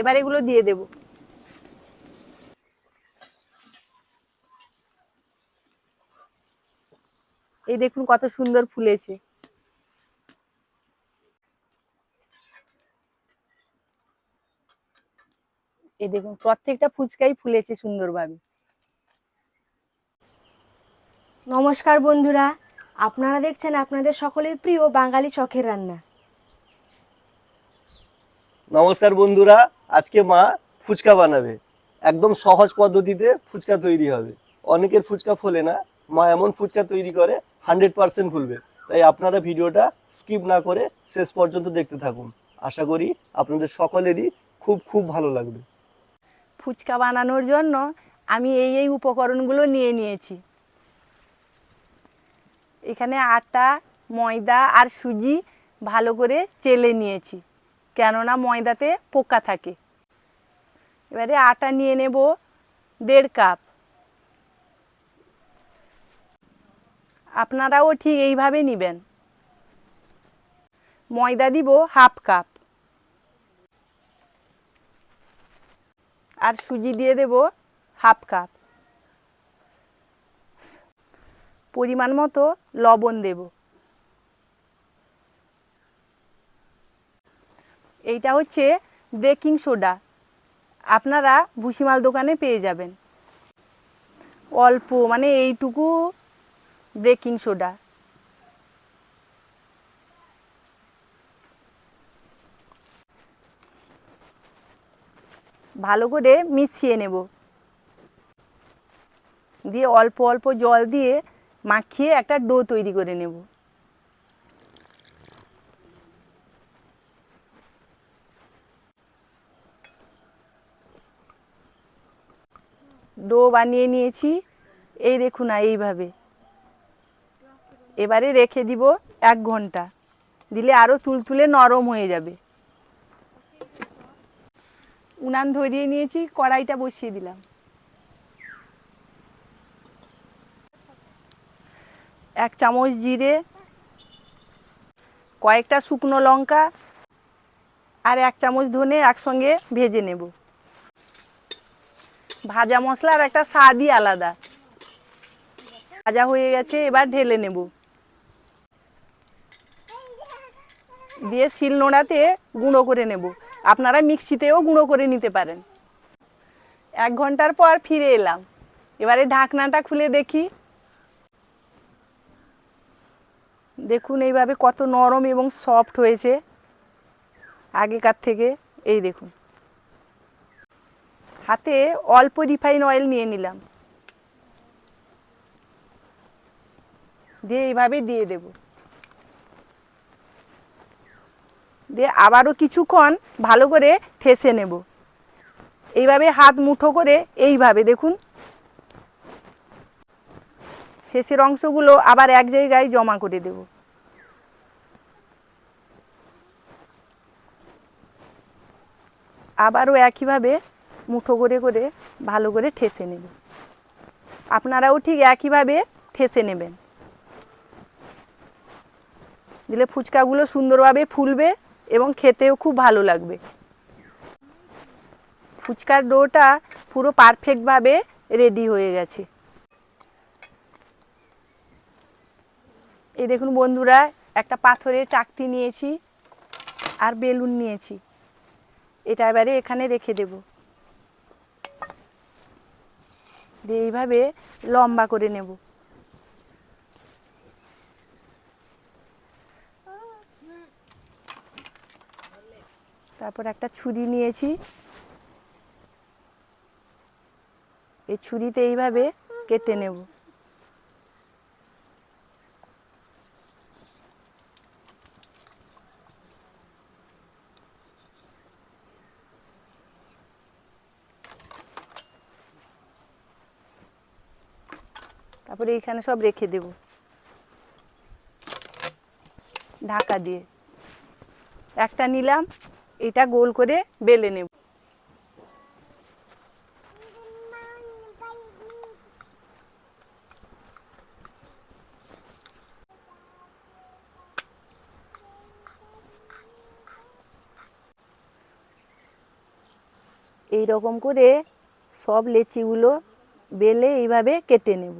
এবার এগুলো দিয়ে দেব। এই দেখুন কত সুন্দর ফুলেছে। এই দেখুন প্রত্যেকটা ফুচকাই ফুলেছে সুন্দরভাবে। নমস্কার বন্ধুরা আপনারা দেখছেন আপনাদের সকলের প্রিয় বাঙালি চখের রান্না। নমস্কার বন্ধুরা আজকে মা ফুচকা বানাবে। একদম সহজ পদ্ধতিতে ফুচকা তৈরি হবে। অনেকের ফুচকা ফোলে না। মা এমন ফুচকা তৈরি করে হান্ড্রেড পার্সেন্ট ফুলবে। তাই আপনারা ভিডিওটা স্কিপ না করে শেষ পর্যন্ত দেখতে থাকুন। আশা করি আপনাদের সকলেরই খুব খুব ভালো লাগবে। ফুচকা বানানোর জন্য আমি এই এই উপকরণগুলো নিয়ে নিয়েছি। এখানে আটা, ময়দা আর সুজি ভালো করে চেলে নিয়েছি। কেননা ময়দাতে পোকা থাকে। এবারে আটা নিয়ে নেব দেড় কাপ। আপনারাও ঠিক এইভাবে নেবেন। ময়দা দিব হাফ কাপ। আর সুজি দিয়ে দেব হাফ কাপ। পরিমাণ মতো লবণ দেব। এইটা হচ্ছে বেকিং সোডা। আপনারা ভুসিমাল দোকানে পেয়ে যাবেন। অল্প মানে এইটুকু বেকিং সোডা। ভালো করে মিশিয়ে নেব। দিয়ে অল্প অল্প জল দিয়ে মাখিয়ে একটা ডো তৈরি করে নেব। ডো বানিয়ে নিয়েছি। এই দেখুন না এইভাবে। এবারে রেখে দিব এক ঘণ্টা। দিলে আরও তুলতুলে নরম হয়ে যাবে। উনান ধরিয়ে নিয়েছি, কড়াইটা বসিয়ে দিলাম। এক চামচ জিরে, কয়েকটা শুকনো লঙ্কা, আর এক চামচ ধনে একসঙ্গে ভেজে নেব। ভাজা মশলার একটা স্বাদই আলাদা। ভাজা হয়ে গেছে, এবার ঢেলে নেব। দিয়ে শিল নোড়াতে গুঁড়ো করে নেব। আপনারা মিক্সিতেও গুঁড়ো করে নিতে পারেন। এক ঘণ্টার পর ফিরে এলাম। এবারে ঢাকনাটা খুলে দেখি। দেখুন এইভাবে কত নরম এবং সফট হয়েছে। আগেকার থেকে, এই দেখুন। হাতে অল্প রিফাইন অয়েল নিয়ে নিলাম। দিয়ে এইভাবে দিয়ে দেব। দিয়ে আবারও কিছুক্ষণ ভালো করে ঠেসে নেব। এইভাবে হাত মুঠো করে এইভাবে দেখুন। শেষের অংশগুলো আবার এক জায়গায় জমা করে দেব। আবারও একইভাবে মুঠো করে করে ভালো করে ঠেসে নেব। আপনারাও ঠিক একইভাবে ঠেসে নেবেন। দিলে ফুচকাগুলো সুন্দরভাবে ফুলবে এবং খেতেও খুব ভালো লাগবে। ফুচকার ডোটা পুরো পারফেক্টভাবে রেডি হয়ে গেছে। এই দেখুন বন্ধুরা, একটা পাথরের চাকতি নিয়েছি আর বেলুন নিয়েছি। এটা এবারে এখানে রেখে দেব। দিয়ে এইভাবে লম্বা করে নেব। তারপর একটা ছুরি নিয়েছি। এই ছুরিতে এইভাবে কেটে নেব। তারপরে এইখানে সব রেখে দেব। ঢাকা দিয়ে। একটা নিলাম, এটা গোল করে বেলে নেব। এই রকম করে সব লেচিগুলো বেলে এইভাবে কেটে নেব।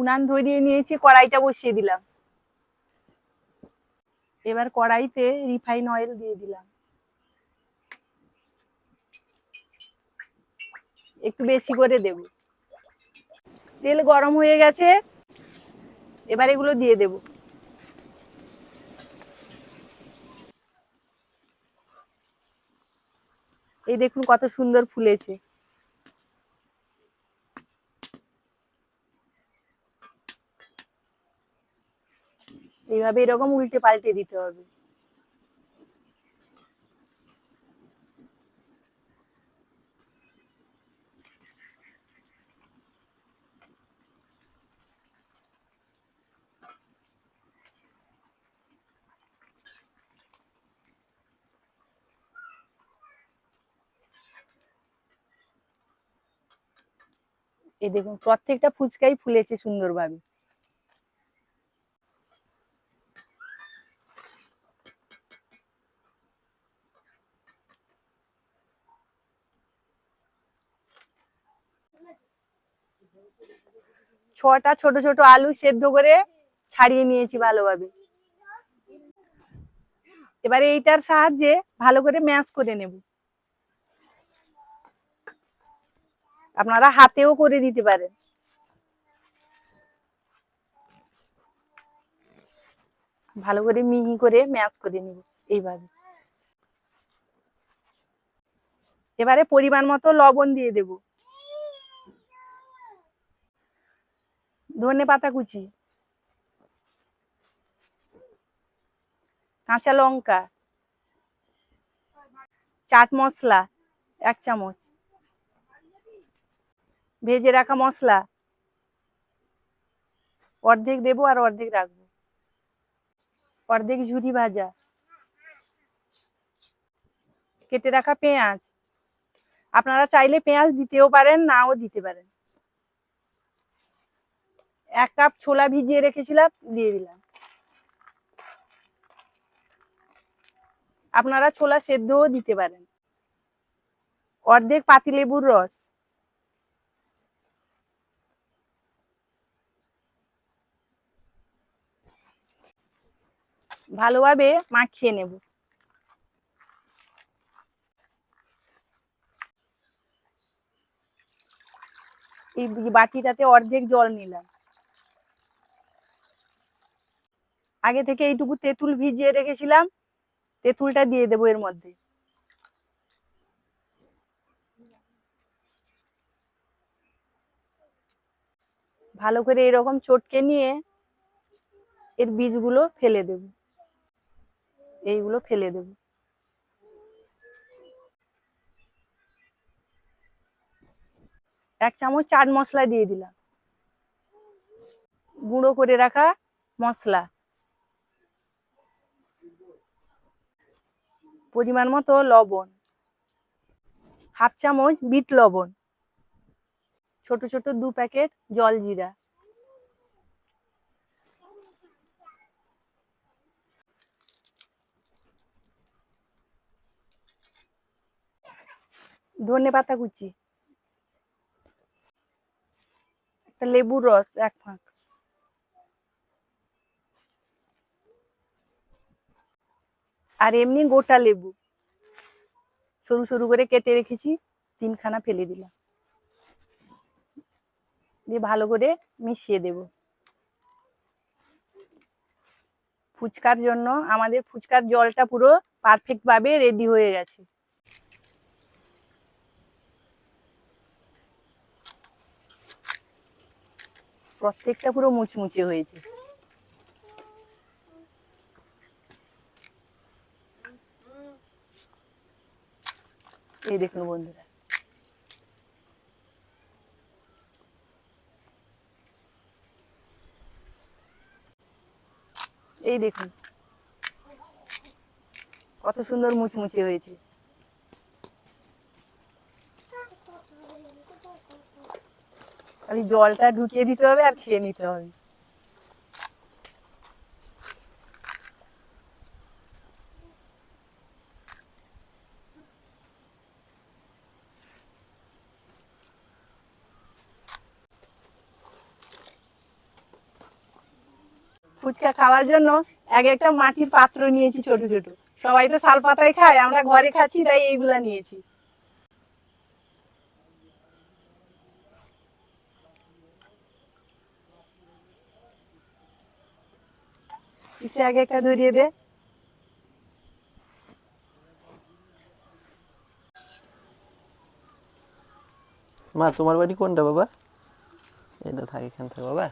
উনান ধরিয়ে নিয়েছি, কড়াইটা বসিয়ে দিলাম। এবার কড়াইতে রিফাইন অয়েল দিয়ে দিলাম। একটু বেশি করে দেব। তেল গরম হয়ে গেছে, এবার এগুলো দিয়ে দেব। এই দেখুন কত সুন্দর ফুলেছে। এইভাবে এরকম উল্টে পাল্টে দিতে হবে। এই দেখুন প্রত্যেকটা ফুচকাই ফুলেছে সুন্দরভাবে। ছটা ছোট ছোট আলু সেদ্ধ করে ছাড়িয়ে নিয়েছি ভালোভাবে। এবারে এইটার সাহায্যে ভালো করে ম্যাশ করে নেব। আপনারা হাতেও করে দিতে পারেন। ভালো করে মিহি করে ম্যাশ করে নিব এইভাবে। এবারে পরিমাণ মতো লবণ দিয়ে দেব। ধনে পাতা কুচি, কাঁচা লঙ্কা, চাট মশলা এক চামচ, ভেজে রাখা মশলা, অর্ধেক দেবো আর অর্ধেক রাখব। অর্ধেক ঝুরি ভাজা, কেটে রাখা পেঁয়াজ। আপনারা চাইলে পেঁয়াজ দিতেও পারেন, নাও দিতে পারেন। এক কাপ ছোলা ভিজিয়ে রেখেছিলাম, দিয়ে দিলাম। আপনারা ছোলা সেদ্ধও দিতে পারেন। অর্ধেক পাতিলেবুর রস। ভালোভাবে মাখিয়ে নেব। এই বাটিটাতে অর্ধেক জল নিলাম। আগে থেকে এইটুকু তেঁতুল ভিজিয়ে রেখেছিলাম, তেঁতুলটা দিয়ে দেবো এর মধ্যে। ভালো করে এরকম চটকে নিয়ে এর বীজগুলো ফেলে দেব। এইগুলো ফেলে দেব। এক চামচ চাট মশলা দিয়ে দিলাম। গুঁড়ো করে রাখা মশলা। পরিমাণ মতো লবণ। হাফ চামচ বিট লবণ। ছোট ছোট দু প্যাকেট জল জিরা। ধনে পাতা কুচি। একটা লেবুর রস এক ফাঁক। আর এমনি গোটা লেবু। সরু সরু করে কেটে রেখেছি, তিনখানা ফেলে দিলাম। দিয়ে ভালো করে মিশিয়ে দেব। ফুচকার জন্য আমাদের ফুচকার জলটা পুরো পারফেক্ট ভাবে রেডি হয়ে গেছে। প্রত্যেকটা পুরো মুচমুচে হয়েছে। এই দেখুন বন্ধুরা। এই দেখুন। কত সুন্দর মুচমুচে হয়েছে। খালি জলটা ঢুকিয়ে দিতে হবে আর খেয়ে নিতে হবে। ফুচকা খাওয়ার জন্য এক একটা মাটির পাত্র নিয়েছি ছোট ছোট। সবাই তো শাল পাতায় খায়, আমরা ঘরে খাচ্ছি, তাই এইগুলা নিয়েছি। কিসে আগে একটা ধরিয়ে দে। মা, তোমার বাড়ি কোনটা বাবা? এটা থাকে, এখান থেকে, বাবা।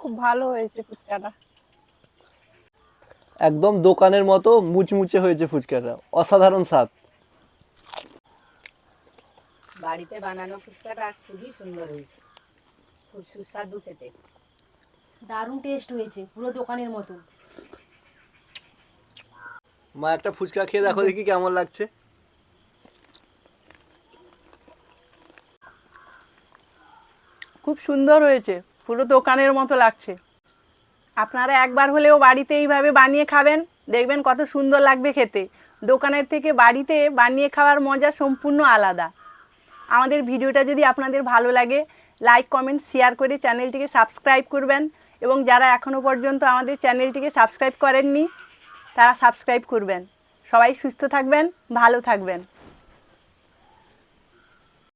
খুব ভালো হয়েছে ফুচকাটা। একদম দোকানের মতো মুচমুচে হয়েছে ফুচকাটা। অসাধারণ স্বাদ। বাড়িতে বানানো ফুচকাটা খুবই সুন্দর হয়েছে। খুব সুস্বাদু খেতে। দারুণ টেস্ট হয়েছে পুরো দোকানের মতো মা, একটা ফুচকা খেয়ে দেখো দেখি কেমন লাগছে। খুব সুন্দর হয়েছে, পুরো দোকানের মতো লাগছে। আপনারা একবার হলেও বাড়িতে এইভাবে বানিয়ে খাবেন, দেখবেন কত সুন্দর লাগবে খেতে। দোকানের থেকে বাড়িতে বানিয়ে খাওয়ার মজা সম্পূর্ণ আলাদা। আমাদের ভিডিওটা যদি আপনাদের ভালো লাগে লাইক কমেন্ট শেয়ার করে চ্যানেলটিকে সাবস্ক্রাইব করবেন। এবং যারা এখনও পর্যন্ত আমাদের চ্যানেলটিকে সাবস্ক্রাইব করেননি তারা সাবস্ক্রাইব করবেন। সবাই সুস্থ থাকবেন ভালো থাকবেন।